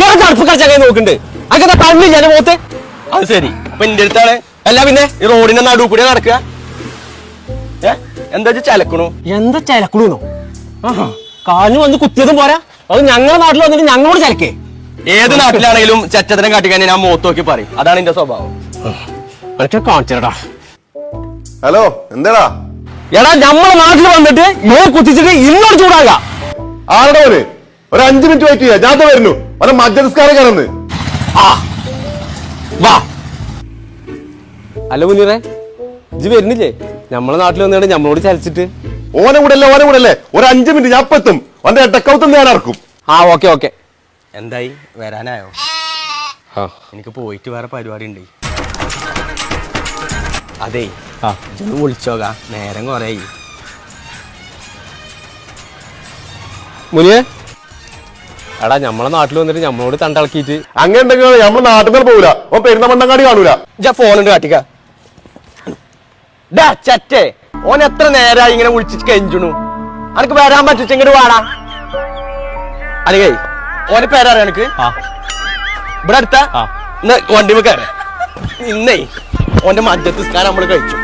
നമുക്ക് ചങ്ങനെ നോക്കുന്നുണ്ട്. അങ്ങനെ കണ്ണില്ല ഞാൻ മുഖത്ത്? അത് ശരി. അപ്പൊ എന്റെ അടുത്താണ്. അല്ല പിന്നെ? ഈ റോഡിന്റെ നടു കൂടെ നടക്കുക. ഏ? എന്താ വെച്ചാ ചലക്കണു? എന്താ ചലക്കണൂന്നോ? കാലിന് വന്ന് കുത്തിയതും പോരാ. അത് ഞങ്ങളുടെ നാട്ടിൽ വന്നിട്ട് ഞങ്ങളോട് ചലക്കേ. ഏത് നാട്ടിലാണെങ്കിലും ചച്ചത്തിനെ കാട്ടിക്കാൻ ഞാൻ മുഖത്ത് നോക്കി പറയും. അതാണ് എന്റെ സ്വഭാവം. കാണിച്ചടാ. ഹലോ എന്താടാ? എടാ നമ്മളെ നാട്ടിൽ വന്നിട്ട് ഇവരെ കുത്തിച്ചിട്ട് ഇന്നോട് ചൂടാക. ആരുടെ മോന് ഒരു അഞ്ചു മിനിറ്റ് വെയിറ്റ് ചെയ്യാം. ഞാൻ വരുന്നു. ഒരു മജ്ജസ്കാരം കടന്ന് അല്ല മുനീറെ. ഇജ്ജ് വരുന്നില്ലേ? നമ്മളെ നാട്ടിൽ വന്നിട്ട് നമ്മളോട് ചലിച്ചിട്ട്. ഓനെ കൂടെ അല്ലേ ഓനെ കൂടെ അല്ലേ ഒരു അഞ്ചു മിനിറ്റ് ഞാൻ എത്തും. അവന്റെ ഇടക്കൗത്തും ഞാൻ ഇറക്കും. ആ ഓക്കെ ഓക്കെ. എന്തായി? വരാനായോ? ആ. എനിക്ക് പോയിട്ട് വേറെ പരിപാടി ഉണ്ട് അതെ ആ. ഇതൊന്ന് വിളിച്ചോകാ നേരം കൊറേ മുനിയെ എടാ നമ്മളെ നാട്ടിൽ വന്നിട്ട് നമ്മളോട് തണ്ടളക്കിയിട്ട് അങ്ങനെ ഉണ്ടെങ്കിൽ നമ്മൾ നാട്ടിൽ നിന്ന് പോകൂല പെരുന്ന പെരുന്നമണ്ണങ്ങാടി കാണൂല. ജാ ഫോണുണ്ട് കാട്ടിക്ക. ഡാ ചറ്റേ. ഓൻ എത്ര നേരായി ഇങ്ങനെ വിളിച്ചിട്ട് കെഞ്ചണു. അനക്ക് വരാൻ പറ്റിച്ച് ഇങ്ങോട്ട് വാടാ. അനകേ ഓനെ പേരറിയാം എനിക്ക് ആ. ഇവിടെ അടുത്ത? വണ്ടി കയറ. ഇന്നേ ഓന്റെ മദ്യത്തിസ്കാരം നമ്മൾ കഴിച്ചു.